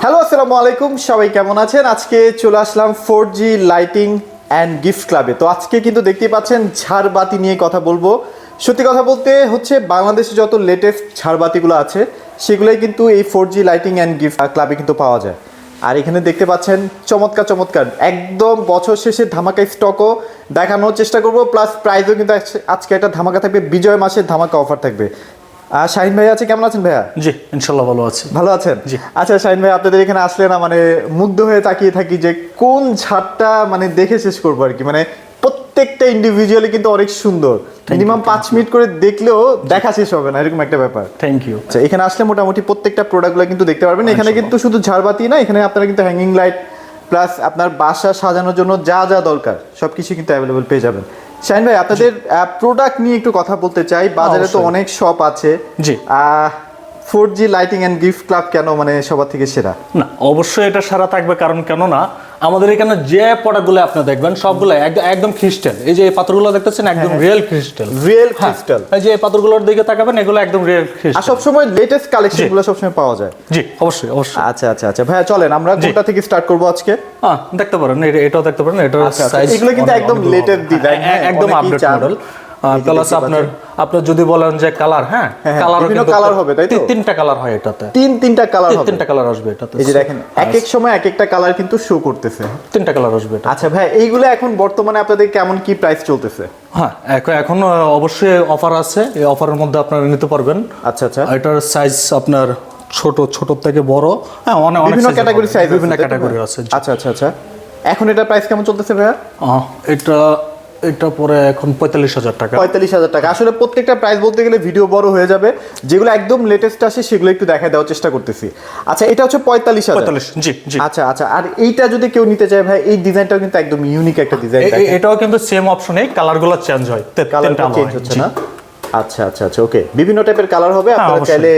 Hello, আসসালামু আলাইকুম। সবাই কেমন আছেন? আজকে চলে আসলাম four G lighting and gift ক্লাবে তো আজকে কিন্তু দেখতেই পাচ্ছেন ঝাড়বাতি নিয়ে কথা বলব। সত্যি কথা বলতে হচ্ছে বাংলাদেশে যত লেটেস্ট ঝাড়বাতিগুলো আছে, সেগুলোই কিন্তু এই four G lighting and gift ক্লাবে কিন্তু পাওয়া যায়। আর এখানে দেখতে পাচ্ছেন চমৎকার চমৎকার, একদম বছর শেষে ধামাকা স্টকও দেখানোর চেষ্টা করব। প্লাস প্রাইজও কিন্তু আজকে- একটা ধামাকা থাকবে। বিজয় মাসের ধামাকা অফার থাকবে। শাহিন ভাই আছে? কেমন আছেন ভাইয়া? জি ইনশাল্লাহ ভালো আছি। ভালো আছেন? জি। আচ্ছা শাহিন ভাই আপনাদের এখানে আসলে না মানে মুগ্ধ হয়ে তাকিয়ে থাকি যে কোন ঝাড়টা মানে দেখে শেষ করব আর কি। মানে প্রত্যেকটা ইন্ডিভিজুয়ালি কিন্তু অনেক সুন্দর। মিনিমাম পাঁচ মিনিট করে দেখলেও দেখা শেষ হবে না এরকম একটা ব্যাপার। থ্যাংক ইউ আচ্ছা এখানে আসলে মোটামুটি প্রত্যেকটা প্রোডাক্টগুলো কিন্তু দেখতে পারবেন। এখানে কিন্তু শুধু ঝাড়বাতি না এখানে আপনারা কিন্তু হ্যাঙ্গিং লাইট প্লাস আপনার বাসা সাজানোর জন্য যা যা দরকার সব কিছু কিন্তু অ্যাভেলেবল পেয়ে যাবেন। শাহিন ভাই আপনাদের প্রোডাক্ট নিয়ে একটু কথা বলতে চাই। বাজারে তো অনেক শপ আছে। জি। Four G lighting and gift club কেন মানে সবার থেকে সেরা? না অবশ্যই এটা সারা থাকবে কারণ কেন না আমাদের এখানে যে প্রোডাক্টগুলো আপনি দেখবেন সবগুলো একদম ক্রিস্টাল এই যে এই পাথরগুলো দেখতেছেন একদম রিয়েল ক্রিস্টাল রিয়েল ক্রিস্টাল এই যে এই পাথরগুলোর দিকে তাকাবেন এগুলো একদম রিয়েল আর ক্রিস্টাল সবসময় লেটেস্ট কালেকশনগুলো সবসময় পাওয়া যায়। জি অবশ্যই অবশ্যই। আচ্ছা আচ্ছা আচ্ছা। ভাইয়া চলেন আমরা কোনটা থেকে স্টার্ট করব আজকে? হ্যাঁ দেখতে পারেন এটাও দেখতে পারেন এটার আচ্ছা, আচ্ছা। সাইজ এগুলো কিন্তু একদম লেটেস্ট হ্যাঁ, একদম আপডেট মডেল প্লাস আপনার আপনার যদি বলেন যে কালার হ্যাঁ? হ্যাঁ, হ্যাঁ, বিভিন্ন কিন্তু হবে, তাই তো? তিনটা কালার হয় এটাতে। তিন তিনটা কালার হবে। তিনটা কালার আসবে এটাতে। এই যে দেখেন এক এক সময় এক একটা কালার কিন্তু শো করতেছে। তিনটা কালার আসবে এটা আচ্ছা ভাই এইগুলো এখন বর্তমানে আপনাদের কেমন কি প্রাইস চলতেছে? হ্যাঁ এখন অবশ্যই অফার আছে। এই অফারের মধ্যে আপনারা নিতে পারবেন। আচ্ছা আচ্ছা। এটার সাইজ আপনার ছোট ছোট থেকে বড়। হ্যাঁ অনেক অনেক বিভিন্ন ক্যাটাগরি সাইজ বিভিন্ন ক্যাটাগরি আছে। আচ্ছা আচ্ছা আচ্ছা। এখন এটা প্রাইস কেমন চলতেছে ভাইয়া? এটা এটা পরে এখন পঁয়তাল্লিশ হাজার টাকা। পঁয়তাল্লিশ হাজার টাকা। আসলে প্রত্যেকটা প্রাইস বলতে গেলে ভিডিও বড় হয়ে যাবে। যেগুলো একদম লেটেস্ট আসে সেগুলো একটু দেখা দেওয়ার চেষ্টা করতেছি। আচ্ছা এটা হচ্ছে পঁয়তাল্লিশ হাজার। জি জি। আচ্ছা আচ্ছা আর এইটা যদি কেউ নিতে চায় ভাই এই ডিজাইনটাও কিন্তু একদম ইউনিক একটা ডিজাইন এটাও কিন্তু সেম অপশনে কালারগুলো চেঞ্জ হয়। কালারটা চেঞ্জ হচ্ছে না? আচ্ছা আচ্ছা আচ্ছা ওকে বিভিন্ন টাইপের কালার হবে আপনারা চাইলে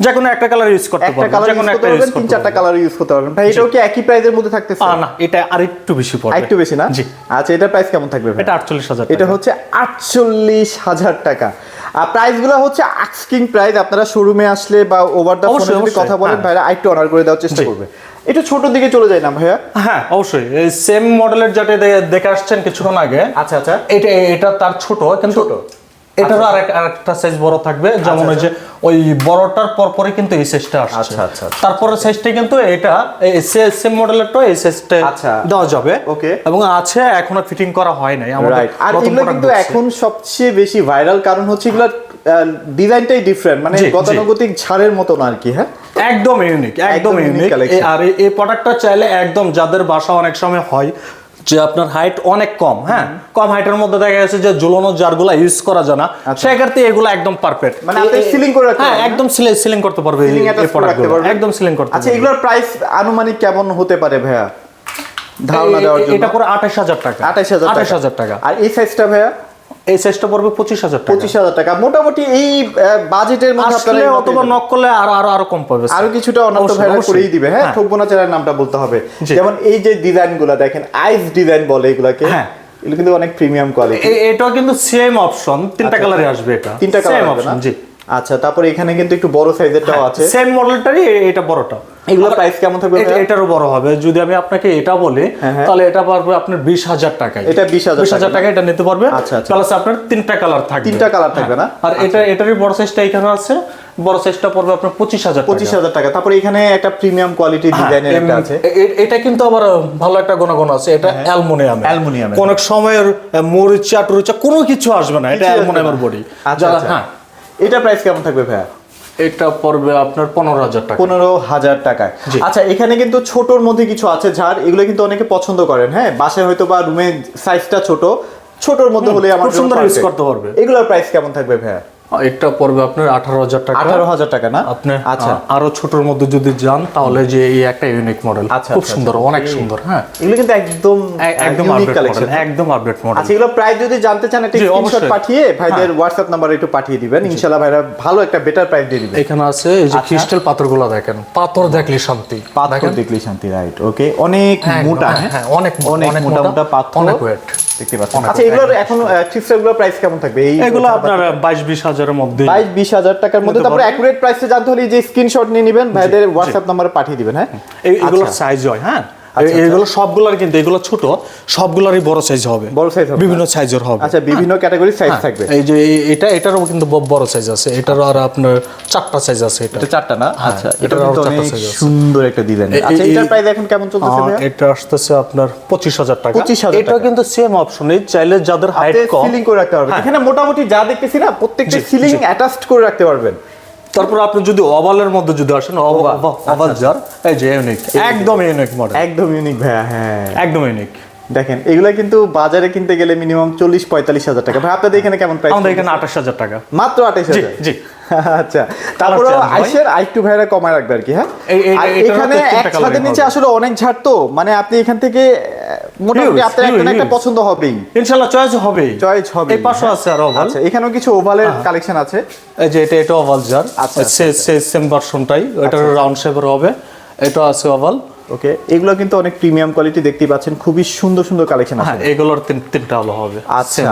যে কোনো একটা কালার ইউজ করতে একটা কালার করতে একটা ইউজ পারবেন তিন চারটা কালার ইউজ করতে পারবেন। ভাই এটাও কি একই প্রাইসের মধ্যে থাকতেছে? না এটা আরেকটু বেশি পড়বে। একটু বেশি না? জি। আচ্ছা এটার প্রাইস কেমন থাকবে ভাই? এটা আটচল্লিশ হাজার এটা হচ্ছে আটচল্লিশ হাজার টাকা। আর প্রাইসগুলো হচ্ছে আস্কিং প্রাইস আপনারা শোরুমে আসলে বা ওভার দ্য ফোনে যদি কথা বলেন হ্যাঁ। ভাইরা আরেকটু অর্ডার করে দেওয়ার চেষ্টা করবে। একটু ছোট দিকে চলে যায় না ভাইয়া? হ্যাঁ অবশ্যই। সেম মডেলের যেটা দে- দেখে আসছেন কিছুক্ষণ আগে আচ্ছা আচ্ছা। এটা এটা তার ছোট কিন্তু ছোট। এটারও আরেক আরেকটা সাইজ বড় থাকবে। যেমন ওই যে ওই বড়টার পরপরই কিন্তু এই সাইজটা আসছে। আচ্ছা, আচ্ছা, আচ্ছা। তারপরে সাইজটা কিন্তু এটা সেম মডেলেরটা এই সাইজটা আচ্ছা। দেওয়া যাবে। Okay. এবং আছে এখনও ফিটিং করা হয় নাই। আমাদের আর এগুলো কিন্তু এখন সবচেয়ে বেশি ভাইরাল কারণ হচ্ছে এগুলোর ডিজাইনটাই ডিফারেন্ট মানে। গতানুগতিক ছাড়ের মতন আর কি হ্যাঁ? একদম ইউনিক একদম ইউনিক আর এই- এই প্রোডাক্টটা চাইলে একদম যাদের বাসা অনেক সময় হয় যে আপনার হাইট অনেক কম হ্যাঁ? কম হাইটের মধ্যে দেখা গেছে যে ঝুলানো জারগুলো ইউজ করা যায় না। সেক্ষেত্রে এগুলো একদম পারফেক্ট মানে আপনি সিলিং করে রাখতে হ্যাঁ একদম সিলিং করতে পারবে এই- Ceiling এই attach করে প্রোডাক্ট রাখতে পারবেন। একদম সিলিং করতে আচ্ছা এগুলোর প্রাইস আনুমানিক কেমন হতে পারে ভাইয়া? ধারণা দেওয়ার জন্য। এটা পরে আঠাশ হাজার টাকা। আঠাশ হাজার আঠাশ হাজার টাকা। আর এই সাইজটা ভাইয়া? এই সাইজটা পড়বে পঁচিশ হাজার টাকা। পঁচিশ হাজার টাকা। মোটামুটি এই বাজেটের মধ্যে আসলে অথবা নক করলে আরও আরও আরও কম পাবে আরও কিছুটা অবশ্যই, ভাইরাল করেই দিবে হ্যাঁ? হ্যাঁ। ঠকবো না চালার নামটা বলতে হবে। যেমন এই যে ডিজাইনগুলা দেখেন আইস ডিজাইন বলে এগুলাকে হ্যাঁ। এগুলো কিন্তু অনেক প্রিমিয়াম কোয়ালিটি এটাও কিন্তু সেম অপশন তিনটা আচ্ছা। কালারে আসবে এটা। তিনটা কালার অপশন জি। আচ্ছা তারপরে এখানে কিন্তু একটু বড় সাইজেরটাও আছে। সেম মডেলটারই এটা বড়টা। এগুলোর প্রাইস কেমন থাকবে এটারও বড় হবে। যদি আমি আপনাকে এটা বলি হ্যাঁ, হ্যাঁ। তাহলে এটা পারবে আপনার বিশ হাজার টাকায়। এটা 20,000 বিশ হাজার টাকা। এটা নিতে পারবে। আচ্ছা, আচ্ছা। প্লাস আপনার তিনটা কালার থাকবে। তিনটা colour থাকবে না? হ্যাঁ। আর এটা এটারই বড় সাইজটা এখানে আছে। বড় সাইজটা পড়বে আপনার পঁচিশ হাজার পঁচিশ হাজার টাকা। তারপরে এখানে একটা প্রিমিয়াম কোয়ালিটি ডিজাইনের একটা আছে। এটা কিন্তু আবার ভালো একটা গুণাগুণ আছে। এটা অ্যালুমিনিয়াম অ্যালুমিনিয়ামের। অনেক সময়ের মরিচা টরিচা কোনো কিছু আসবে না। এটা অ্যালুমিনিয়ামের। বডি আচ্ছা আচ্ছা। হ্যাঁ। এটা প্রাইস কেমন থাকবে ভাইয়া? এটা পড়বে আপনার পনেরো হাজার টাকা। পনেরো হাজার টাকায়। আচ্ছা এখানে কিন্তু ছোটর মধ্যে কিছু আছে ঝাড় এগুলো কিন্তু অনেকে পছন্দ করেন হ্যাঁ? বাসায় হয়তো বা রুমের সাইজটা ছোট ছোটর মধ্যে হলে আমার সুন্দর ইউজ করতে পারবে। এগুলোর প্রাইস কেমন থাকবে ভাইয়া? এটা পড়বে আপনার আঠারো হাজার টাকা। আঠারো হাজার টাকা না? আপনি আচ্ছা আচ্ছা। আরও ছোটর মধ্যে যদি যান তাহলে যে এই একটা ইউনিক মডেল আচ্ছা, খুব আচ্ছা, সুন্দর অনেক সুন্দর হ্যাঁ। এগুলো কিন্তু একদম একদম আপডেট মডেল একদম আপডেট মডেল আচ্ছা এগুলো প্রাইস যদি জানতে চান একটা স্ক্রিনশট হ্যাঁ। পাঠিয়ে ভাইদের হোয়াটসঅ্যাপ নাম্বারে একটু পাঠিয়ে দিবেন। ইনশাআল্লাহ ভাইরা ভালো একটা বেটার প্রাইস দিয়ে দিবেন। এখানে আছে এই যে ক্রিস্টাল পাথরগুলো দেখেন। পাথর দেখলে শান্তি। পাথর দেখলে শান্তি রাইট ওকে অনেক মোটা হ্যাঁ, হ্যাঁ, অনেক মোটা, অনেক অনেক মোটা মোটা, পাথর। অনেক ওয়েট দেখতে পাচ্ছেন। আচ্ছা এগুলোর এখন ক্রিস্টালগুলোর প্রাইস কেমন থাকবে? এই এগুলো আপনার বাইশ বিশ হাজার হাজারের মধ্যে বাইশ বিশ হাজার টাকার মধ্যে। তারপরে অ্যাকুরেট প্রাইসে জানতে হলে যে স্ক্রিনশট নিয়ে নেবেন ভাইদের হোয়াটসঅ্যাপ নাম্বারে পাঠিয়ে দিবেন হ্যাঁ? আচ্ছা। সাইজ হয় হ্যাঁ? এগুলো সবগুলোর কিন্তু এগুলো ছোট সবগুলোরই বড় সাইজ হবে। বড় size হবে। বিভিন্ন সাইজের হবে। আচ্ছা বিভিন্ন ক্যাটাগরি সাইজ হ্যাঁ, থাকবে। এই যে এটা এটারও কিন্তু বড় সাইজ আছে। এটারও আর আপনার চারটা সাইজ আছে এটা। চারটা না? আচ্ছা এটা কিন্তু অনেক সুন্দর একটা ডিজাইন আচ্ছা এটার এই- প্রাইস এখন কেমন চলতেছে এটা আসতেছে আপনার পঁচিশ হাজার টাকা। 25,000 এটা কিন্তু সেম অপশনই চাইলে যাদের হাইট কম সিলিং করে রাখতে পারবেন। এখানে মোটামুটি যা দেখতেছি না প্রত্যেকটা সিলিং অ্যাটাচড করে রাখতে পারবেন। তারপর আপনি যদি ওভালের মধ্যে যদি আসেন ওভাল জার এই যে ইউনিক একদম ইউনিক মডেল একদম ইউনিক ভাইয়া হ্যাঁ। একদম ইউনিক দেখেন এগুলা কিন্তু বাজারে কিনতে গেলে মিনিমাম চল্লিশ পঁয়তাল্লিশ হাজার টাকা। ভাই আপনাদের এখানে কেমন প্রাইস আমাদের এখানে আঠাশ হাজার টাকা। মাত্র আঠাইশ জি হাজার? জি আচ্ছা তারপরে আইসের আইটু ভাইরা কমায় রাখবে আর কি হ্যাঁ? এখানে এক ছাদের নিচে আসলে অনেক ঝাড় তো। মানে আপনি এখান থেকে মোটামুটি আপনার একটা একটা পছন্দ হবেই। ইনশাল্লাহ চয়েস হবে। চয়েস হবে। এই পাশে আছে আর ওভাল আচ্ছা এখানেও কিছু ওভালের কালেকশন আছে। এই যে এটা এটা ওভাল জার আচ্ছা, সেম ভার্সনটাই এটা রাউন্ড শেপের হবে। এটা আছে ওভাল ওকে এগুলো কিন্তু অনেক প্রিমিয়াম কোয়ালিটি দেখতেই পাচ্ছেন। খুবই সুন্দর সুন্দর কালেকশন আছে। হ্যাঁ এগুলোর তিন তিনটা হলো হবে। আচ্ছা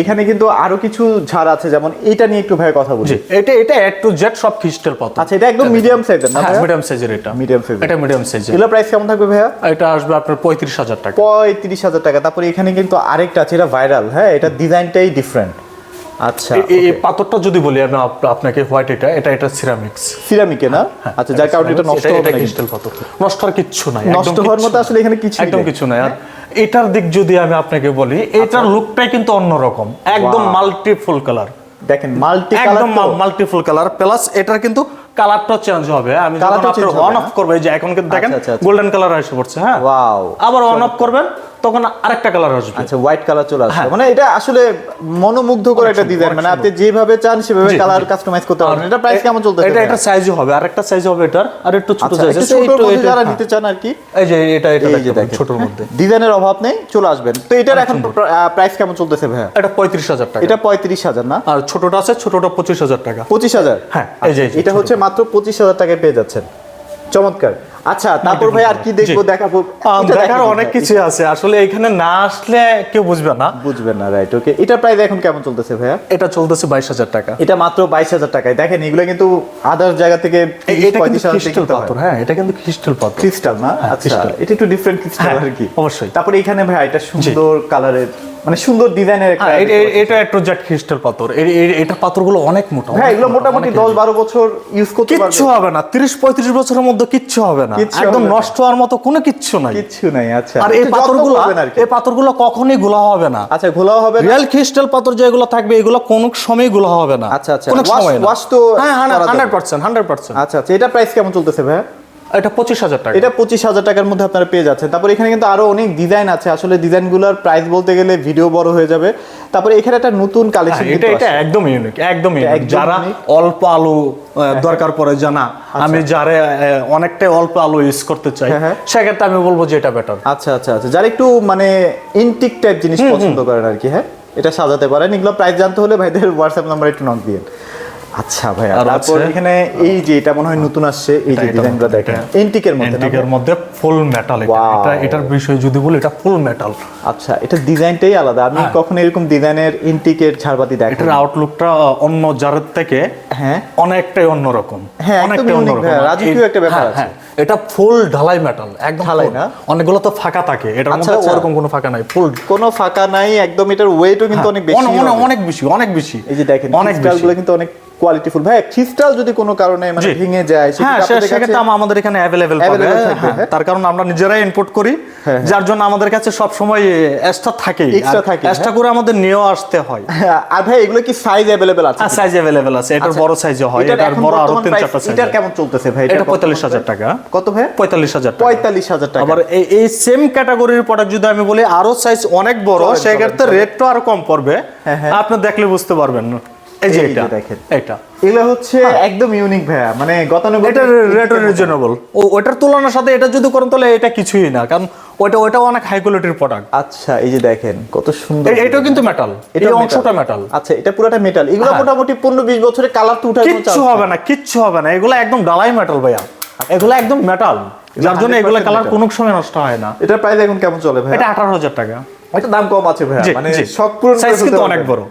এখানে কিন্তু আরও কিছু ঝাড় আছে যেমন এটা নিয়ে একটু ভাই কথা বলি। এটা এটা এ টু জেড সব খ্রিস্টাল পাতা। আচ্ছা এটা একদম মিডিয়াম সাইজের না? মিডিয়াম সাইজের এটা। মিডিয়াম এর। এটা মিডিয়াম সাইজের এগুলো প্রাইস কেমন থাকবে ভাইয়া? এটা আসবে আপনার পঁয়ত্রিশ হাজার টাকা। পঁয়ত্রিশ হাজার টাকা। তারপরে এখানে কিন্তু আরেকটা আছে এটা ভাইরাল হ্যাঁ? এটা ডিজাইনটাই ডিফারেন্ট আচ্ছা এই পাথরটা যদি বলি আমি আপনাকে হোয়াইট এটা এটা এটা সিরামিক্স সিরামিকে না? আচ্ছা যার কারণে এটা নষ্ট হবে না ক্রিস্টাল পাথর। নষ্ট হওয়ার কিছু নাই নষ্ট হওয়ার মতো আসলে এখানে কিছু একদম কিছু নাই। আর এটার দিক যদি আমি আপনাকে বলি এটার লুকটাই কিন্তু অন্যরকম। একদম. মাল্টিফুল কালার দেখেন মাল্টি একদম কালার মাল্টিফুল কালার প্লাস এটার কিন্তু কালারটা চেঞ্জ হবে আমি যখন অন অফ করবে এই যে এখন কিন্তু দেখেন আচ্ছা, আচ্ছা, আচ্ছা। গোল্ডেন কালার এসে পড়ছে হ্যাঁ? ওয়াও আবার অন অফ করবেন তখন আরেকটা কালার আসবে। আচ্ছা হোয়াইট কালার চলে আসবে। হ্যাঁ। মানে এটা আসলে মনোমুগ্ধকর একটা ডিজাইন মানে আপনি যেভাবে চান সেভাবে কালার কাস্টমাইজ করতে পারবেন। এটা প্রাইস কেমন চলতেছে এটা? এটা সাইজও হবে আর একটা সাইজ হবে এটার আর একটু ছোট আচ্ছা, সাইজ একটু ছোটোর মধ্যে যারা নিতে চান আর কি এই যে এটা এটা দেখেন। ছোটর মধ্যে। ডিজাইনের অভাব নেই চলে আসবেন। তো এটার এখন প্রাইস কেমন চলতেছে ভাই এটা পঁয়ত্রিশ হাজার টাকা। এটা পঁয়ত্রিশ হাজার না? আর ছোটটা আছে ছোটটা পঁচিশ হাজার টাকা। পঁচিশ হাজার? হ্যাঁ, এই যে, এটা হচ্ছে মাত্র পঁচিশ হাজার টাকায় পেয়ে যাচ্ছেন। চমৎকার। আচ্ছা তারপর ভাই আর কি দেখব দেখাবো? দেখার অনেক কিছু আছে। আসলে এখানে না আসলে কেউ বুঝবে না। বুঝবেন না রাইট ওকে এটা প্রাইস এখন কেমন চলতেছে ভাইয়া? এটা চলতেছে বাইশ হাজার টাকা। এটা মাত্র বাইশ হাজার টাকায়। দেখেন এগুলো কিন্তু আদার জায়গা থেকে এটা কিন্তু ক্রিস্টাল পাথর হ্যাঁ এটা কিন্তু ক্রিস্টাল পাথর। ক্রিস্টাল না? আচ্ছা এটা একটু ডিফারেন্ট ক্রিস্টাল হ্যাঁ, আর কি। অবশ্যই। তারপরে এখানে ভাই এটা সুন্দর কালারের মানে সুন্দর ডিজাইনের হ্যাঁ, এটা একটু জেট ক্রিস্টাল পাথর। এটা পাথরগুলো অনেক মোটা হ্যাঁ এগুলো মোটামুটি অনেক দশ heavy। বারো বছর ইউজ করতে কিচ্ছু হবে না তিরিশ পঁয়ত্রিশ বছরের মধ্যে কিচ্ছু হবে না। একদম নষ্ট হওয়ার মতো কোনো কিচ্ছু নাই। কিচ্ছু নাই আচ্ছা। আর এই পাথরগুলো। এই পাথরগুলো কখনোই গোলা হবে না। আচ্ছা ঘোলাও হবে না? রিয়েল ক্রিস্টাল পাথর যেগুলো থাকবে এগুলো কোনো সময় গোলা হবে না। আচ্ছা, আচ্ছা। কোনো সময় না। wash তো হ্যাঁ করা যাবে। হান্ড্রেড পার্সেন্ট হান্ড্রেড পার্সেন্ট আচ্ছা আচ্ছা। এটা প্রাইস কেমন চলতেছে ভাই এটা পঁচিশ হাজার টাকা। এটা পঁচিশ হাজার টাকার মধ্যে আপনারা পেয়ে যাচ্ছেন। তারপর এখানে কিন্তু আরও অনেক ডিজাইন আছে। আসলে ডিজাইনগুলোর প্রাইস বলতে গেলে ভিডিও বড় হয়ে যাবে। তারপরে এখানে একটা নতুন কালেকশন হ্যাঁ, এটা এটা একদম ইউনিক একদম ইউনিক যারা অল্প আলু আহ, দরকার পড়ে জানা। আমি যারা অনেকটাই অল্প আলু ইউজ করতে চাই হ্যাঁ, হ্যাঁ। সেক্ষেত্রে আমি বলব যে এটা বেটার আচ্ছা আচ্ছা আচ্ছা। যারা একটু মানে ইনটিক টাইপ জিনিস পছন্দ করেন আর কি হ্যাঁ? এটা সাজাতে পারেন। এগুলো প্রাইস জানতে হলে ভাইদের হোয়াটসঅ্যাপ নাম্বার একটু নক দিন। আচ্ছা ভাইয়া তারপর এখানে এই যে এটা মনে হয় নতুন আসছে এই যে ডিজাইনগুলো দেখেন। এন্টিকের মধ্যে না অ্যান্টিকের মধ্যে ফুল মেটাল এটা। এটার বিষয়ে যদি বলি এটা ফুল মেটাল আচ্ছা এটা ডিজাইনটাই আলাদা। আমি হ্যাঁ। কখনো এরকম ডিজাইনের ইনটিকের ঝাড়বাতি দেখি এটার আউটলুকটা অন্য জারের থেকে হ্যাঁ। অনেকটাই অন্যরকম হ্যাঁ, অনেকটাই অন্যরকম রাজকীয় একটা ব্যাপার হ্যাঁ, আছে। হ্যাঁ, এটা ফুল ঢালাই মেটাল একদম ঢালাই না? অনেকগুলো তো ফাঁকা থাকে। এটার আচ্ছা, মধ্যে আচ্ছা। ওরকম কোনো ফাঁকা নাই ফুল কোনো ফাঁকা নাই একদম এটার ওয়েটও কিন্তু অনেক বেশি অনেক বেশি অনেক বেশি। এই যে দেখেন অনেক কিন্তু অনেক কোয়ালিটিফুল ভাই ক্রিস্টাল যদি কোনো কারণে মানে ভেঙে যায় হ্যাঁ সেক্ষেত্রে আমাদের এখানে অ্যাভেলেবেল পাবে। হ্যাঁ, হ্যাঁ। তার কারণ আমরা নিজেরাই ইম্পোর্ট করি যার জন্য আমাদের কাছে সব সময় এক্সট্রা থাকেই Extra থাকে, এক্সট্রা করে আমাদের নিয়েও আসতে হয়। আর ভাই এগুলো কি সাইজ আছে? সাইজ আছে। এটার আচ্ছা, বড় হয় এটার বড় আরও তিন চারটা সাইজ এটার কেমন চলতেছে ভাই? এটা কত পঁয়তাল্লিশ হাজার চলতেছে? টাকা। কত ভাই? পঁয়তাল্লিশ হাজার টাকা। পঁয়তাল্লিশ হাজার টাকা। আবার এই সেম ক্যাটাগরির প্রোডাক্ট যদি আমি বলি আরও সাইজ অনেক বড় সেক্ষেত্রে রেটটা আরও কম পড়বে। আপনি দেখলে বুঝতে পারবেন। এই যে এটা দেখেন। এটা। এগুলো হচ্ছে একদম ইউনিক ভাইয়া মানে গতানুগতিক এটা রেট রিজনেবল ও ওটার তুলনার সাথে এটা যদি করেন তাহলে এটা কিছুই না কারণ ওটা ওটাও অনেক হাই কোয়ালিটির প্রোডাক্ট আচ্ছা এই যে দেখেন কত সুন্দর এটাও কিন্তু মেটাল এই এটাও অংশটা মেটাল আচ্ছা এটা পুরোটা মেটাল এগুলো হ্যাঁ। মোটামুটি কালার তো উঠার কোনো কিচ্ছু হবে না কিচ্ছু হবে না এগুলো একদম ডালাই মেটাল ভাইয়া। এগুলো একম মেটাল যার জন্য এগুলো কালার। কোনো সময় নষ্ট হয় না। এটা প্রাইস এখন কেমন চলে ভাই এটা আঠারো হাজার টাকা। একটা দাম কম আছে ভাইয়া মানে। শখ পূরণ সাইজ কিন্তু অনেক বড়।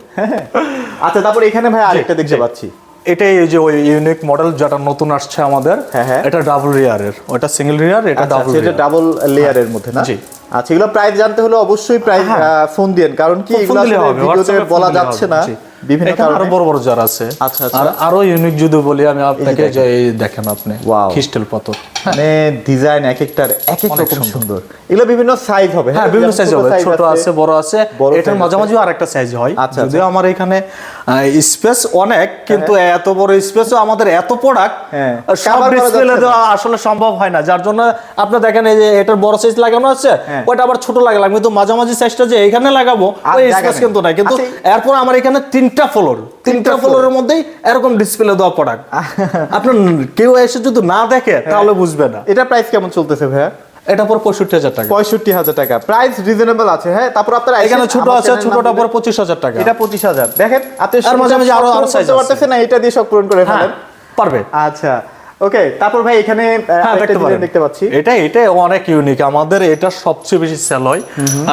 আচ্ছা তারপর এখানে ভাই আরেকটা দেখতে পাচ্ছি এটাই যে ওই ইউনিক মডেল যেটা নতুন আসছে আমাদের হ্যাঁ, হ্যাঁ। এটা ডাবল রিয়ারের ওটা সিঙ্গেল রিয়ার এটা আচ্ছা ডাবল আচ্ছা, এটা ডাবল লেয়ারের মধ্যে না জি। আচ্ছা এগুলো প্রাইস জানতে হলে অবশ্যই প্রাইস ফোন দিন কারণ কি এগুলো ভিডিওতে বলা যাচ্ছে না বিভিন্ন এখানে আরও বড় বড় জার আছে। আচ্ছা, আচ্ছা। আর আরও ইউনিক যদি বলি আমি আপনাকে যে এই দেখেন আপনি Wow. খ্রিস্টাল পাথর। মানে ডিজাইন এক একটার এক এক রকম সুন্দর। এগুলো বিভিন্ন সাইজ হবে হ্যাঁ? বিভিন্ন সাইজ হবে ছোট আছে বড় আছে। এটার মাঝামাঝি আর একটা সাইজ হয়। আচ্ছা, যদিও আমার এখানে স্পেস অনেক কিন্তু এত বড় স্পেসও আমাদের এত প্রোডাক্ট হ্যাঁ, সব ডিসপ্লে দেওয়া আসলে সম্ভব হয় না। যার জন্য আপনি দেখেন এই যে এটার বড় সাইজ লাগানো আছে হ্যাঁ। ওটা আবার ছোট লাগালাম কিন্তু মাঝামাঝি সাইজটা যে এখানে লাগাবো ওই স্পেস কিন্তু নাই। কিন্তু আচ্ছা, এরপর আমার এখানে তিনটা ফ্লোর তিনটা। ফ্লোরের মধ্যেই এরকম ডিসপ্লে দেওয়া প্রোডাক্ট আপনার কেউ এসে যদি না দেখে হ্যাঁ। তাহলে বুঝবে না। এটা প্রাইস কেমন চলতেছে ভাইয়া? এটা পর পঁয়ষট্টি হাজার টাকা। পঁয়ষট্টি হাজার টাকা। প্রাইস রিজনেবল আছে হ্যাঁ? তারপর আপনারা এখানে ছোট আছে ছোটটা পর পঁচিশ হাজার টাকা। এটা পঁচিশ হাজার। দেখেন আপনি আর মাঝে মাঝে আরো-। পারতেছেন না এটা দিয়ে শখ পূরণ করে হ্যাঁ ফেলেন। পারবে। আচ্ছা। ওকে তারপর ভাই এখানে হ্যাঁ দেখতে পাচ্ছি। এটা এটা অনেক ইউনিক আমাদের এটা সবচেয়ে বেশি সেল হয়।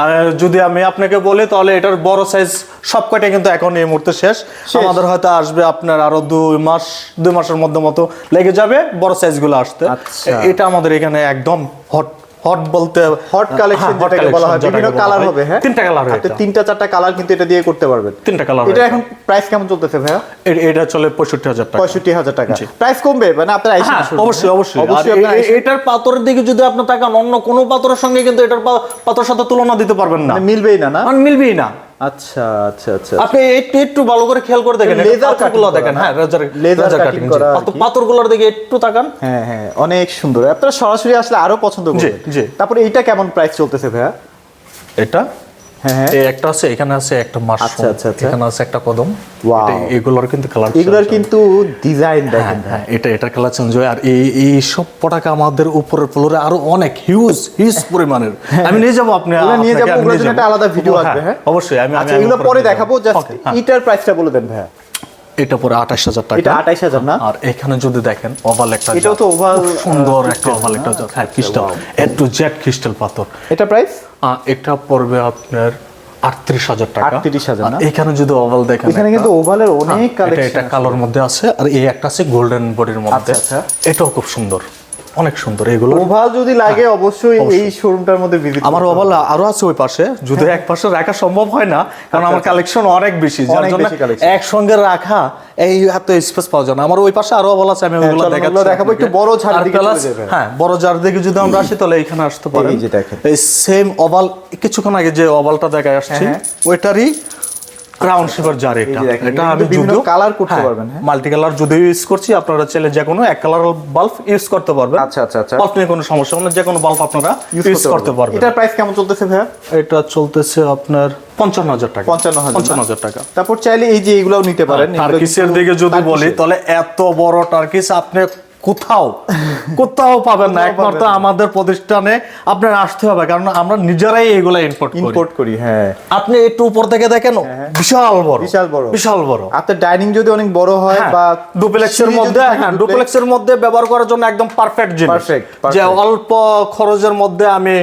আর যদি আমি আপনাকে বলি তাহলে এটার বড় সাইজ সব কয়টা কিন্তু এখন এই মুহূর্তে শেষ। আমাদের হয়তো আসবে আপনার আরও দুই মাস দুই মাসের মধ্যে মতো লেগে যাবে বড় সাইজগুলো আসতে। আচ্ছা। এটা আমাদের এখানে একদম হট হট বলতে হট কালেকশন হ্যাঁ, যেটাকে বলা হয় বিভিন্ন কালার হবে হ্যাঁ? তিনটা কালার হবে তিনটা চারটা কালার কিন্তু এটা দিয়ে করতে পারবেন। তিনটা কালার এটা এখন প্রাইস কেমন চলতেছে ভাইয়া? এটা চলে পঁয়ষট্টি হাজার টাকা। পঁয়ষট্টি হাজার টাকা। প্রাইস কমবে মানে আপনার এসে হ্যাঁ, অবশ্যই? অবশ্যই। এটার পাথরের দিকে যদি আপনি তাকান অন্য কোনো পাথরের সঙ্গে কিন্তু এটার পাথরের সাথে তুলনা দিতে পারবেন না। মানে মিলবেই না না? আর মিলবেই না। আচ্ছা আচ্ছা আচ্ছা আপনি একটু একটু ভালো করে খেয়াল করে দেখেন লেজার cutting দেখেন হ্যাঁ লেজার লেজার কাটিং করা আর পাথরগুলোর দিকে একটু তাকান। হ্যাঁ হ্যাঁ অনেক সুন্দর। আপনারা সরাসরি আসলে আরও পছন্দ করবেন। জি। তারপরে এইটা কেমন প্রাইস চলতেছে ভাইয়া? এটা? হ্যাঁ হ্যাঁ। এই একটা আছে এখানে আছে একটা মাস আচ্ছা, আচ্ছা, আচ্ছা। এখানে আছে একটা কদম। এগুলোর কিন্তু কালার এগুলোর কিন্তু ডিজাইন দেখেন হ্যাঁ এটা এটা কালার চেঞ্জ হয়। আর এই এই সব পটাকা আমাদের উপরের ফ্লোরে আরও অনেক হিউজ হিউজ পরিমাণের। আমি নিয়ে যাব আপনি নিয়ে যাব ওগুলোর জন্য একটা আলাদা ভিডিও আসবে হ্যাঁ? অবশ্যই আমি আচ্ছা এগুলো পরে দেখাবো। জাস্ট হ্যাঁ। ইটার প্রাইসটা বলে দেন ভাইয়া। এটা পরে আঠাশ হাজার টাকা। এটা আঠাশ হাজার না? আর এখানে যদি দেখেন ওভাল একটা এটাও তো ওভাল সুন্দর একটা ওভাল একটা হ্যাঁ ক্রিস্টাল একটু জেড ক্রিস্টাল পাথর। এটা প্রাইস এটা পড়বে আপনার আটত্রিশ হাজার টাকা। 38,000 আর না? এখানে যদি ওভাল দেখেন এখানে কিন্তু ওভালের অনেক হ্যাঁ, কালেকশন এটা কালোর মধ্যে আছে আর এই একটা আছে গোল্ডেন বডির মধ্যে। আচ্ছা, এটাও খুব সুন্দর। অনেক সুন্দর এগুলো ওভাল যদি লাগে অবশ্যই এই শোরুমটার মধ্যে ভিজিট আমার ওভাল আরও আছে ওই পাশে যদি এক পাশে রাখা সম্ভব হয় না কারণ আমার কালেকশন অনেক বেশি যার জন্য collection। একসঙ্গে রাখা এই এত স্পেস পাওয়া যায় না। আমার ওই পাশে আরও ওভাল আছে আমি ওগুলো চলো, দেখাচ্ছি দেখাবো, একটু বড় আর দিকে হ্যাঁ বড় জার দিকে যদি আমরা আসি তাহলে এখানে আসতে পারেন। এই যে দেখেন। এই সেম ওভাল কিছুক্ষণ আগে যে ওভালটা দেখায় আসছে হ্যাঁ, ওইটারই ক্রাউন শেপার জার এটা। এটা আমি colour করতে পারবেন, হ্যাঁ? মাল্টি কালার ইউজ করছি আপনারা চাইলে যে কোনো এক কালার বাল্ব ইউজ করতে পারবেন। আচ্ছা, আচ্ছা, আচ্ছা। বাল্ব নিয়ে কোনো সমস্যা না যে কোনো বাল্ব আপনারা ইউজ করতে পারবেন। এটার প্রাইস কেমন চলতেছে ভাইয়া? এটা চলতেছে আপনার পঞ্চান্ন হাজার টাকা। 55,000 পঞ্চান্ন হাজার টাকা। তারপর চাইলে এই যে এগুলাও নিতে পারেন টার্কিসের দিকে যদি বলি তাহলে এত বড় টার্কিস আপনি কোথাও কোথাও পাবেন না। একমাত্র আমাদের প্রতিষ্ঠানে আপনার আসতে হবে কারণ আমরা নিজেরাই এগুলা ইম্পোর্ট করি। ইম্পোর্ট করি হ্যাঁ। আপনি একটু উপর থেকে দেখেন বিশাল বড় বিশাল বড়। বিশাল বড়। আপনার ডাইনিং যদি অনেক বড় হয় হ্যাঁ, বা ডুপ্লেক্সের মধ্যে হ্যাঁ ডুপ্লেক্সের মধ্যে ব্যবহার করার জন্য একদম পারফেক্ট জিনিস। Perfect. যে অল্প খরচের মধ্যে আমি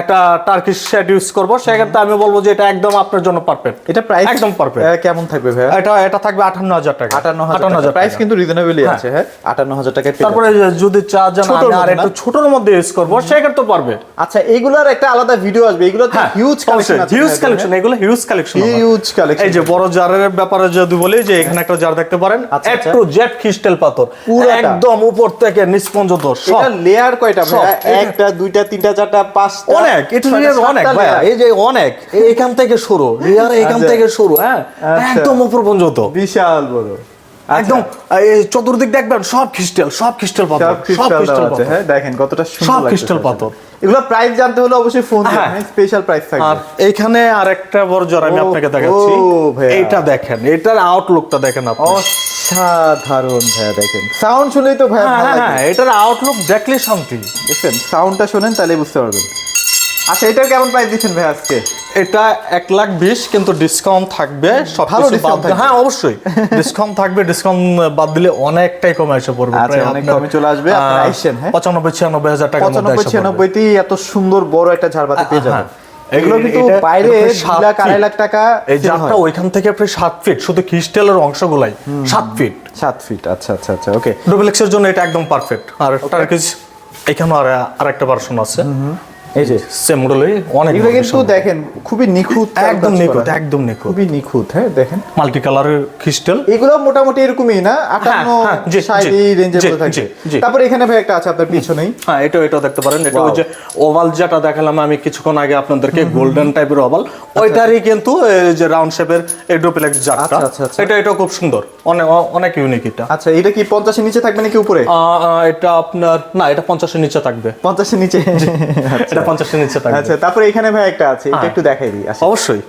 একটা টার্কিশ শেড ইউজ করব সেক্ষেত্রে আমি বলব যে এটা একদম আপনার জন্য পারফেক্ট এটা প্রাইস একদম পারফেক্ট কেমন থাকবে ভাইয়া? এটা এটা থাকবে আটান্ন হাজার টাকা। আটান্ন হাজার প্রাইস কিন্তু রিজনেবলই আছে হ্যাঁ। আটান্ন হাজার টাকায় তারপরে যদি চা আমি আর একটু ছোটর মধ্যে ইউজ করব সেক্ষেত্রে পারবে। আচ্ছা এইগুলোর একটা আলাদা ভিডিও আসবে। এগুলো হ্যাঁ হিউজ কালেকশন হিউজ কালেকশন এগুলো হিউজ কালেকশন হিউজ কালেকশন এই যে বড় জারের ব্যাপারে যদি বলি যে এখানে একটা জার দেখতে পারেন। একটু জেট ক্রিস্টাল পাথর। পুরাটা। একদম উপর থেকে নিচ পর্যন্ত সব। এটা লেয়ার কয়টা? সব। ভাইয়া একটা দুইটা তিনটা চারটা পাঁচটা অনেক। এটা রিয়ার অনেক ভাইয়া। এই যে অনেক। এখান থেকে শুরু। লেয়ার এখান আচ্ছা। থেকে শুরু হ্যাঁ? আচ্ছা। একদম উপর পর্যন্ত। বিশাল বড়। একদম এই চতুর্দিক দেখবেন সব ক্রিস্টাল সব ক্রিস্টাল পাথর সব ক্রিস্টাল ক্রিস্টাল পাথর। হ্যাঁ দেখেন কতটা সুন্দর সব আসলে। পাথর। এগুলো প্রাইস জানতে হলে অবশ্যই ফোন হ্যাঁ। দিন স্পেশাল প্রাইস আর থাকবে এইখানে আরেকটা বড় জ্বর আমি আপনাকে দেখাচ্ছি। এইটা দেখেন এটার আউটলুকটা দেখেন আপনি। অসাধারণ ভাইয়া দেখেন। সাউন্ড শুনলেই তো ভাইয়া হ্যাঁ ভালো হ্যাঁ এটার আউটলুক দেখলে শান্তি। দেখছেন সাউন্ডটা শোনেন তাহলে বুঝতে পারবেন। আচ্ছা এটার কেমন প্রাইস দিচ্ছেন ভাই আজকে? এটা এক লাখ বিশ কিন্তু ডিসকাউন্ট থাকবে সব ভালো থাকবে। হ্যাঁ অবশ্যই। ডিসকাউন্ট থাকবে ডিসকাউন্ট বাদ দিলে অনেকটাই কমে এসে পড়বে আচ্ছা, অনেক কমে চলে আসবে, আপনারা আইসেন, হ্যাঁ? পঁচানব্বই ছিয়ানব্বই হাজার মধ্যে পঁচানব্বই। ছিয়ানব্বইতেই এত সুন্দর বড় একটা ঝাড়বাতি পেয়ে যাবেন। হ্যাঁ। এগুলো কিন্তু বাইরে এটা সাত লাখ আড়াই লাখ টাকা এই জারটা ওইখান থেকে প্রায় সাত ফিট শুধু ক্রিস্টালের অংশগুলাই সাত ফিট সাত ফিট আচ্ছা আচ্ছা আচ্ছা ওকে ডুপ্লেক্সের জন্য এটা একদম পারফেক্ট আর টার্কিশ এখানেও আর আরেকটা ভার্সন আছে। এই যে সেম মডেলই অনেক এগুলো কিন্তু দেখেন খুবই নিখুঁত একদম নিখুঁত একদম নিখুঁত। খুবই নিখুঁত হ্যাঁ দেখেন। মাল্টি কালারের ক্রিস্টাল এগুলো মোটামুটি এরকমই না আটান্ন হ্যাঁ, জি, ষাট জি, এই রেঞ্জের মধ্যে থাকে। তারপরে এখানে ভাই একটা আছে আপনার পিছনেই। হ্যাঁ এটা এটা দেখতে পারেন। এটা ওই যে ওভাল যেটা দেখালাম আমি কিছুক্ষণ আগে আপনাদেরকে গোল্ডেন টাইপের ওভাল ওইটারই কিন্তু যে রাউন্ড শেপের এই ডুপ্লেক্স জারটা। আচ্ছা, আচ্ছা, আচ্ছা। এটা এটা খুব সুন্দর। অনেক অনেক ইউনিক এটা। আচ্ছা এটা কি পঞ্চাশের নিচে থাকবে নাকি উপরে? এটা আপনার না এটা পঞ্চাশের নিচে থাকবে। পঞ্চাশের নিচে। এটা পঞ্চাশের নিচে থাকবে আচ্ছা তারপরে এখানে ভাই একটা আছে এটা হ্যাঁ। একটু দেখাই দিই। অবশ্যই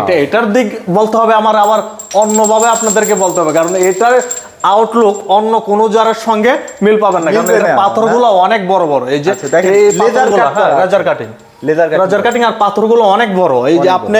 এটা এটার দিক বলতে হবে আমার আবার অন্যভাবে আপনাদেরকে বলতে হবে কারণ এটার আউটলুক অন্য কোন জারের সঙ্গে মিল পাবেন না কারণ পাথরগুলো অনেক বড় বড় এই যে আচ্ছা, cut হ্যাঁ। কাটিং Cutting কাটিং আর পাথরগুলো অনেক বড়। এই যে আপনি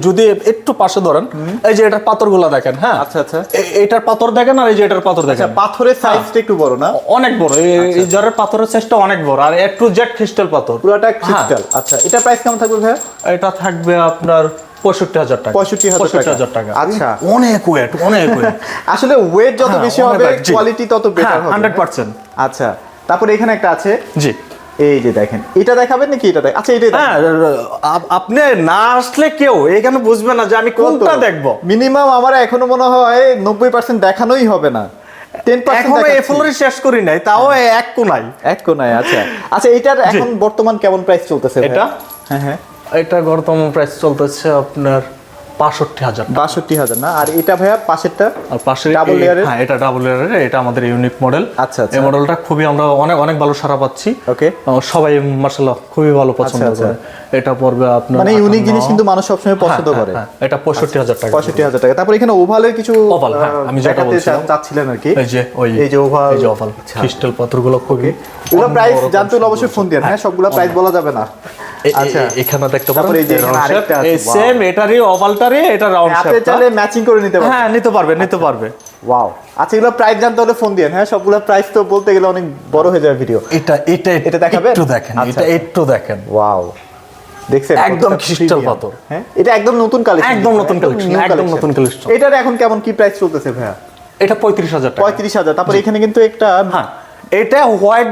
যদি একটু পাশে ধরেন এই যে এটার পাথরগুলো দেখেন হ্যাঁ? আচ্ছা, আচ্ছা। এটার পাথর দেখেন আর এই যে এটার পাথর আচ্ছা দেখেন। পাথরের সাইজটা একটু বড় না? অনেক বড়। এই- এই জারের পাথরের সাইজটা অনেক বড়। আর জেড ক্রিস্টাল পাথর। পুরোটা হ্যাঁ। ক্রিস্টাল আচ্ছা এটা প্রাইস কেমন থাকবে ভাই এটা থাকবে আপনার পঁয়ষট্টি হাজার টাকা। পঁয়ষট্টি হাজার টাকা। আচ্ছা। অনেক ওয়েট অনেক ওয়েট আসলে ওয়েট যত হ্যাঁ, বেশি হবে কোয়ালিটি তত বেটার হবে। হান্ড্রেড পার্সেন্ট আচ্ছা তারপরে এখানে একটা আছে। জি। এই যে দেখেন এটা দেখাবেন নাকি এটা দেখ? আচ্ছা দেখান। হ্যাঁ আপনি না আসলে কেউ এখানে বুঝবে না যে আমি কোনটা দেখব? মিনিমাম আমার এখনও মনে হয় নব্বই পার্সেন্ট দেখানোই হবে না। টেন এখনও পার্সেন্ট এফলোরে শেষ করি নাই তাও এক কোনাই এক কোনায় আচ্ছা। আচ্ছা এটার এখন বর্তমান কেমন প্রাইস চলতেছে এটা? হ্যাঁ হ্যাঁ। এটা বর্তমান প্রাইস চলতেছে আপনার বাষট্টি হাজার বাষট্টি হাজার না? আর এটা ভাইয়া পাশেরটা? আর পাশে Double layer এর? হ্যাঁ এটা ডাবল লেয়ারের এটা আমাদের ইউনিক মডেল আচ্ছা, আচ্ছা। এই মডেলটা খুবই আমরা অনেক অনেক ভালো সারা পাচ্ছি। ওকে সবাই মার্শাল্লাহ খুবই ভালো পছন্দ আচ্ছা, করে। এটা পড়বে আপনার মানে ইউনিক জিনিস কিন্তু মানুষ সবসময় পছন্দ হ্যাঁ, করে। হ্যাঁ, হ্যাঁ, এটা পঁয়ষট্টি হাজার টাকা। পঁয়ষট্টি হাজার টাকা। তারপর এখানে ওভালের কিছু ওভাল, হ্যাঁ, আমি যেটা বলছিলাম। চাচ্ছিলেন আর কি। এই যে ওই এই যে ওভাল এই যে ওভাল আচ্ছা। ক্রিস্টাল পাথরগুলো খুবই এগুলো প্রাইস জানতে হলে অবশ্যই ফোন দিয়ে হ্যাঁ সবগুলো প্রাইস বলা যাবে না। এ- এ- আচ্ছা। এখানে দেখতে পারেন এই যে এখানে আরেকটা আছে, wow. সেম এটারই ওভালটারই এটা রাউন্ড আপনি চাইলে ম্যাচিং করে নিতে পারেন হ্যাঁ নিতে পারবে নিতে পারবে। ওয়াও আচ্ছা এগুলো প্রাইস জানতে হলে ফোন দিয়ে হ্যাঁ সবগুলো প্রাইস তো বলতে গেলে অনেক বড় হয়ে যাবে ভিডিও এটা এটা এটা দেখাবেন? একটু দেখেন আচ্ছা, এটা আচ্ছা। একটু দেখেন। ওয়াও দেখছেন একদম পাথর। হ্যাঁ এটা একদম নতুন কালেকশন একদম নতুন একদম নতুন। এটার এখন কেমন কি প্রাইস চলতেছে ভাইয়া? এটা পঁয়ত্রিশ হাজার পঁয়ত্রিশ হাজার। তারপর এখানে কিন্তু একটা হ্যাঁ। এটা হোয়াইট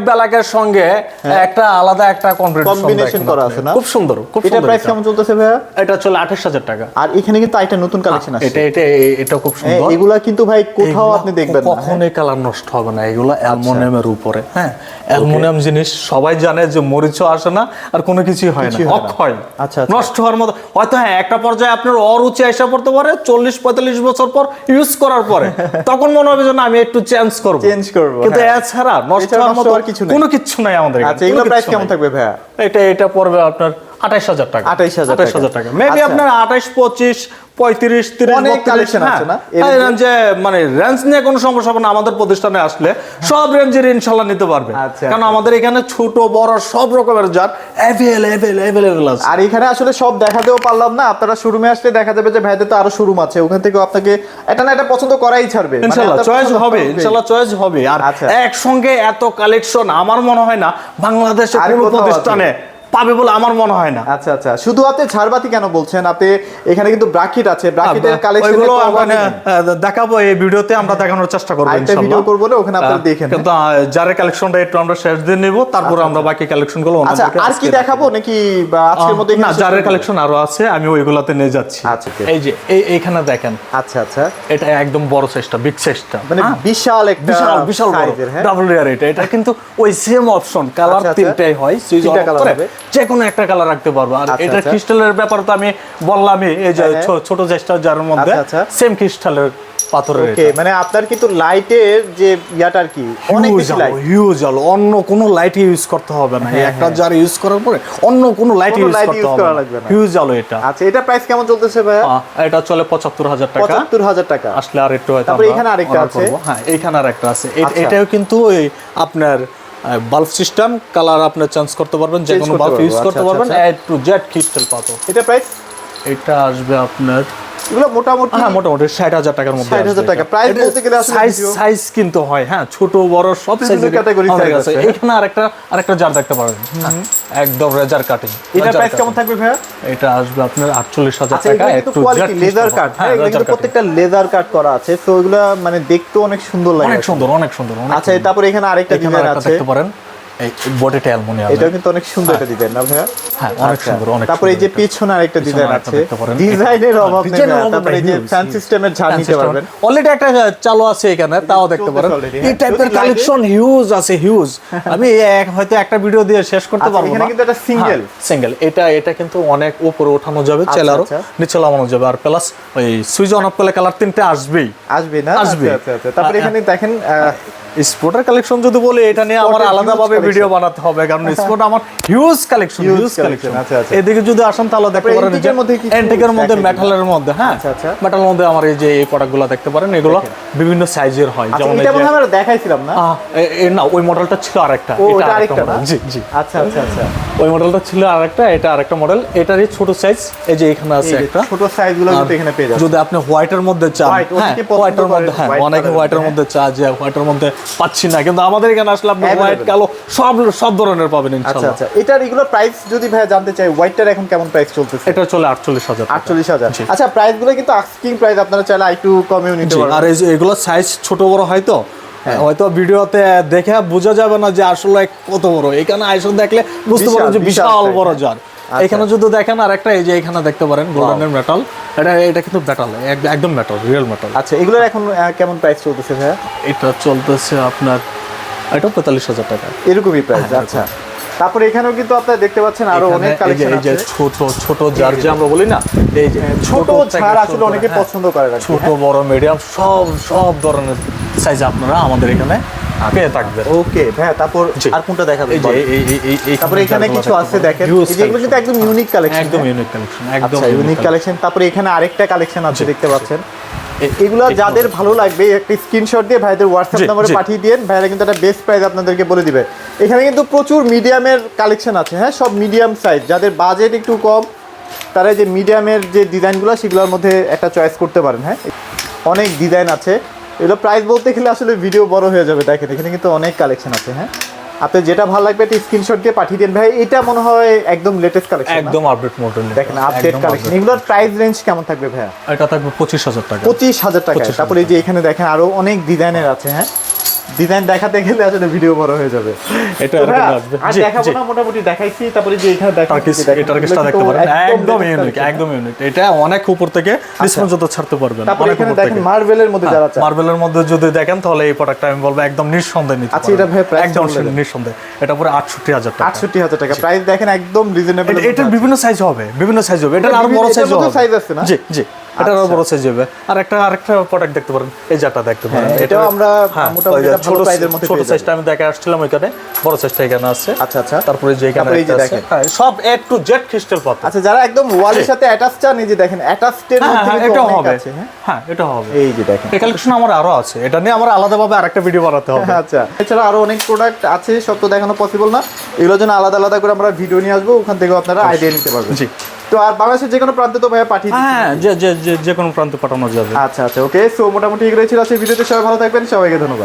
সঙ্গে একটা আলাদা একটা কম্বিনেশন করা আছে না? খুব সুন্দর খুব এটা প্রাইস কেমন চলতেছে ভাইয়া? এটা চলে আঠাশ হাজার টাকা। আর এখানে কিন্তু একটা নতুন কালেকশন আছে এটা এটা এটা খুব হ্যাঁ, সুন্দর। এগুলা কিন্তু ভাই কোথাও আপনি দেখবেন না। হ্যাঁ? কখনোই কালার নষ্ট হবে না। এগুলো অ্যালুমিনিয়ামের উপরে হ্যাঁ? অ্যালুমিনিয়াম জিনিস সবাই জানে যে মরিচও আসে না আর কোনো কিছুই হয় না। হয় না। অক্ষয়। আচ্ছা, আচ্ছা। নষ্ট হওয়ার মতো হয়তো হ্যাঁ একটা পর্যায়ে আপনার অরুচি এসে পড়তে পারে চল্লিশ পঁয়তাল্লিশ বছর পর ইউজ করার পরে তখন মনে হবে যেন না আমি একটু চেঞ্জ করব। চেঞ্জ করব, কিন্তু হ্যাঁ। এছাড়া নষ্ট হওয়ার মতো কিছু কোনো কিছু নাই আমাদের এখানে, আচ্ছা এগুলো প্রাইস কেমন থাকবে ভাইয়া? এটা এটা পড়বে আপনার আঠাইশ হাজার টাকা। 28,000 আঠাইশ হাজার টাকা। মেবি আচ্ছা। আপনার আঠাইশ পঁচিশ পঁয়ত্রিশ তিরিশ অনেক আছে হ্যাঁ। না? রেঞ্জে মানে রেঞ্জ নিয়ে কোনো সমস্যা হবে না আমাদের প্রতিষ্ঠানে আসলে সব রেঞ্জের ইনশাল্লাহ নিতে পারবে। আচ্ছা, কারণ। আমাদের এখানে ছোট বড় সব রকমের জার অ্যাভেলেবেল অ্যাভেলেবেল আছে। আর এখানে আসলে সব দেখাতেও পারলাম না। আপনারা শোরুমে আসলে দেখা যাবে যে ভাইদের তো আরও শোরুম আছে। ওখান থেকে আপনাকে এটা না এটা পছন্দ করাই ছাড়বে। মানে ইনশাল্লাহ চয়েস হবে ইনশাল্লাহ চয়েস হবে। আর আচ্ছা। একসঙ্গে এত কালেকশন আমার মনে হয় না বাংলাদেশে কোনো প্রতিষ্ঠানে পাবে বলে আমার মনে হয় না। আচ্ছা আচ্ছা। শুধু আপনি ঝাড়বাতি কেন বলছেন? আপনি এখানে কিন্তু ব্রাকেট আছে। ব্রাকেটের কালেকশন মানে দেখাবো এই ভিডিওতে আমরা দেখানোর চেষ্টা করব আরেকটা ইনশাল্লাহ। ভিডিও করব না, ওখানে আপনারা দেখেন, কিন্তু যারের কালেকশনটা একটু আমরা শেষ দিয়ে নিব তারপর আমরা বাকি কালেকশনগুলো আচ্ছা আর কি দেখাবো। নাকি আজকের মধ্যে না এখানে দিবো? কালেকশন আরও আছে আমি ওইগুলাতে নিয়ে যাচ্ছি। আচ্ছা, এই যে এই এইখানে দেখেন। আচ্ছা আচ্ছা। এটা একদম বড় সাইজটা বিগ সাইজটা মানে বিশাল একটা বিশাল বিশাল বড়। size এর, হ্যাঁ? ডাবল লেয়ার এটা। এটা কিন্তু ওই সেম অপশন কালার আচ্ছা, আচ্ছা। তিনটাই হয় সুইচ তিনটা অন করে হবে। যে কোনো একটা কালার রাখতে পারব আর আচ্ছা, এটা আচ্ছা। ক্রিস্টালের ব্যাপার তো আমি বললামই এই যে হ্যাঁ, হ্যাঁ। ছোট চেষ্টা যার মধ্যে আচ্ছা, আচ্ছা। সেম ক্রিস্টালের পাথরের ওকে মানে আপনার কিন্তু লাইটের যে ইয়াটা আর কি অনেক হিউজ বেশি আলো লাইট হিউজ আলো অন্য কোনো লাইট ইউজ করতে হবে না হ্যাঁ, একটা হ্যাঁ। জার ইউজ করার পরে অন্য কোনো লাইট ইউজ করতে হবে লাগবে না। হিউজ আলো এটা আচ্ছা এটা প্রাইস কেমন চলতেছে ভাইয়া এটা চলে পঁচাত্তর হাজার টাকা পঁচাত্তর হাজার টাকা আসলে আর একটু হয়তো তারপরে এখানে আরেকটা আছে। হ্যাঁ এইখানে আর একটা আছে আচ্ছা। এটাও কিন্তু ওই আপনার বাল্ব সিস্টেম কালার আপনি চেঞ্জ করতে পারবেন যে কোনো বাল্ব ইউজ করতে পারবেন এ টু জেড ক্রিস্টাল পাতো এটা প্রাইস এটা আসবে আপনার এগুলো মোটামুটি হ্যাঁ মোটামুটি ষাট হাজার টাকার মধ্যে 60,000 আসবে টাকা। এটা বলতে গেলে video- size কিন্তু হয় হ্যাঁ ছোট বড় সব সাইজের কাছে। আছে, হ্যাঁ? এখানে আরেকটা আরেকটা জার দেখতে পারেন হ্যাঁ, একদম রেজার কাটিং এটা প্রাইস কেমন থাকবে ভাইয়া? এটা আসবে আপনার আটচল্লিশ হাজার আচ্ছা টাকা কিন্তু কোয়ালিটি লেজার কাট হ্যাঁ কিন্তু প্রত্যেকটা লেজার কাট করা আছে তো এগুলো মানে দেখতে অনেক সুন্দর লাগে অনেক সুন্দর অনেক সুন্দর আচ্ছা তারপরে এখানে আরেকটা ডিজাইন আছে। দেখতে পারেন। বডিটা অ্যালুমিনিয়াম এটাও কিন্তু অনেক সুন্দর একটা ডিজাইন না ভাইয়া? হ্যাঁ অনেক আচ্ছা। সুন্দর অনেক তারপরে এই যে পিছনে আরেকটা ডিজাইন আছে। ডিজাইনের অভাব নেই ডিজাইনের ভাইয়া। অভাব তারপরে এই যে huge, সিস্টেমের ঝাড় নিতে পারবেন। অলরেডি একটা চালু আছে এখানে তাও দেখতে পারেন। এই হ্যাঁ। টাইপের কালেকশন হিউজ আছে হিউজ আমি হয়তো একটা ভিডিও দিয়ে শেষ করতে পারব না। কিন্তু একটা single। সিঙ্গেল এটা এটা কিন্তু অনেক উপরে ওঠানো যাবে আচ্ছা, চাইলে আচ্ছা। নিচে নামানো যাবে। আর প্লাস ওই সুইচ অন অফ করলে কালার তিনটে আসবেই। আসবে না? আসবে। আচ্ছা, আচ্ছা, আচ্ছা। তারপরে এখানে দেখেন স্পোর্টার কালেকশন যদি বলি এটা নিয়ে আমার আলাদাভাবে ভিডিও বানাতে হবে কারণ স্পোর্ট আমার হিউজ কালেকশন হিউজ কালেকশন আচ্ছা, আচ্ছা। এদিকে যদি আসেন তাহলে দেখতে পারেন এর মধ্যে কিছু এন্টিকের মধ্যে মেটালের মধ্যে হ্যাঁ? আচ্ছা, আচ্ছা। মেটালের মধ্যে আমার এই যে এই প্রোডাক্টগুলো দেখতে পারেন এগুলো বিভিন্ন সাইজের হয়। আচ্ছা যেমন এই এটা মনে আমরা দেখাইছিলাম না? আহ, এ- এ না ওই মডেলটা ছিল আরেকটা। এটা আরেকটা জি জি। আচ্ছা আচ্ছা আচ্ছা। ওই মডেলটা ছিল আরেকটা এটা আরেকটা মডেল এটারই ছোট সাইজ এই যে এখানে আছে একটা। ছোট সাইজগুলো কিন্তু এখানে পেয়ে যাবেন যদি আপনি হোয়াইটের মধ্যে চান হ্যাঁ হোয়াইটের মধ্যে হ্যাঁ অনেকে হোয়াইটের মধ্যে, মধ্যে চা যে হোয়াইটের মধ্যে পাচ্ছি না। কিন্তু আমাদের এখানে আসলে আপনি হোয়াইট কালো সব সব ধরনের পাবেন আচ্ছা ইনশাআল্লাহ। আচ্ছা। এটার এগুলো প্রাইস যদি ভাই জানতে চাই হোয়াইটটার এখন কেমন প্রাইস চলতেছে? এটা চলে আটচল্লিশ হাজার। আটচল্লিশ হাজার। আচ্ছা প্রাইসগুলো কিন্তু আস্কিং প্রাইস আপনারা চাইলে একটু নিতে আর এগুলো সাইজ ছোট বড় হয় তো? হ্যাঁ। হয়তো ভিডিওতে দেখে বোঝা যাবে না যে আসলে কত বড়। এখানে আইসো দেখলে বুঝতে পারবেন যে বিশাল বড়। জার আচ্ছা। এখানে যদি দেখেন আর একটা এই যে এখানে দেখতে পারেন গোল্ডেনের মেটাল এটা এটা কিন্তু মেটাল একদম মেটাল রিয়েল মেটাল আচ্ছা এগুলোর এখন কেমন প্রাইস চলতেছে ভাইয়া? এটা চলতেছে আপনার পঁয়তাল্লিশ হাজার টাকা। এরকমই প্রাইস আচ্ছা। তারপরে এখানেও কিন্তু আপনারা দেখতে পাচ্ছেন আরও এখানে অনেক কালেকশন আছে। ছোট ছোট জার যে আমরা বলি না এই যে ছোট থেকে ছাড় আসলে অনেকে হ্যাঁ, পছন্দ করে না ছোট বড় মিডিয়াম সব সব ধরনের সাইজ আপনারা আমাদের এখানে পেয়ে থাকবেন। ওকে ভাইয়া তারপর আর কোনটা দেখাবেন এই যে এই তারপরে এখানে কিছু আছে দেখেন। যেগুলো কিন্তু একদম ইউনিক কালেকশন একদম ইউনিক কালেকশন একদম ইউনিক কালেকশন তারপরে এখানে আরেকটা কালেকশন আছে দেখতে পাচ্ছেন। এগুলো যাদের ভালো লাগবে একটা স্ক্রিনশট দিয়ে ভাইদের হোয়াটসঅ্যাপ নম্বরে পাঠিয়ে দিন ভাইরা কিন্তু একটা বেস্ট প্রাইস আপনাদেরকে বলে দিবে। এখানে কিন্তু প্রচুর মিডিয়ামের কালেকশন আছে হ্যাঁ? সব মিডিয়াম সাইজ যাদের বাজেট একটু কম তারা যে মিডিয়ামের যে ডিজাইনগুলো সেগুলোর মধ্যে একটা চয়েস করতে পারেন হ্যাঁ? অনেক ডিজাইন আছে। এগুলো প্রাইস বলতে গেলে আসলে ভিডিও বড় হয়ে যাবে দেখেন এখানে কিন্তু অনেক কালেকশন আছে হ্যাঁ? আপনার যেটা ভালো লাগবে একটা স্ক্রিনশট দিয়ে পাঠিয়ে দিন। ভাই এটা মনে হয় একদম লেটেস্ট কালেকশন একদম আপডেট মডেল দেখেন আপডেট কালেকশন এগুলোর প্রাইস রেঞ্জ কেমন থাকবে ভাই এটা থাকবে পঁচিশ হাজার টাকা। পঁচিশ হাজার টাকা। তারপরে এই যে এখানে দেখেন আরও অনেক ডিজাইনের আছে হ্যাঁ? ডিজাইন দেখাতে গেলে আসলে ভিডিও বড় হয়ে যাবে। এটা আর দেখাবো না মোটামুটি দেখাইছি তারপরে যে টার্কিশ এই যে দেখেন, দেখতে পারেন একদম ইউনিক একদম ইউনিক এটা অনেক উপর থেকে ডিসপ্লে যত ছাড়তে পারবেন। তারপরে এখানে দেখেন মার্বেলের মধ্যে যারা চায় মার্বেলের মধ্যে যদি দেখেন তাহলে এই প্রোডাক্টটা আমি বলব একদম নিঃসন্দেহে নিতে আচ্ছা, এটা ভাই টা একদম। নিঃসন্দেহে। এটা পুরো আটষট্টি হাজার টাকা। আটষট্টি হাজার টাকা। প্রাইস দেখেন একদম রিজনেবল এটা- এটার বিভিন্ন সাইজ হবে বিভিন্ন সাইজ হবে। এটা আরও বড় সাইজ হবে। size আছে না? জি জি। এটা আচ্ছা। বড় সাইজ হবে আর একটা আরেকটা প্রোডাক্ট দেখতে পারেন। এই যাটা দেখতে পারেন। হ্যাঁ, এটাও আমরা হ্যাঁ, মোটামুটি এটা ছোট এর মধ্যে ছোট সাইজটা আমি দেখে আসছিলাম ওইখানে। বড় সাইজটা এখানে আছে। আচ্ছা আচ্ছা। তারপরে যে এখানে একটা আছে। হ্যাঁ, সব এ টু জেড ক্রিস্টাল পাতা। আচ্ছা যারা একদম ওয়ালের সাথে অ্যাটাচ চান এই যে দেখেন অ্যাটাচড মধ্যে কিন্তু এটাও হবে। হ্যাঁ। এটা হবে। এই যে দেখেন। এই কালেকশন আমার আরও আছে। এটা নিয়ে আমার আলাদাভাবে আরেকটা ভিডিও বানাতে হবে। আচ্ছা। এছাড়া আরও অনেক প্রোডাক্ট আছে সব তো দেখানো পসিবল না। এগুলোর জন্য আলাদা আলাদা করে আমরা ভিডিও নিয়ে আসব। ওখান থেকে আপনারা আইডিয়া নিতে পারবেন। জি। তো আর বাংলাদেশের যে কোনো প্রান্তে তো ভাইয়া পাঠিয়ে হ্যাঁ যে যে যে- কোনো প্রান্তে পাঠানো যাবে। আচ্ছা আচ্ছা ওকে সো মোটামুটি এগুলোই ছিল আজকে ভিডিওতে। সবাই ভালো থাকবেন সবাইকে ধন্যবাদ।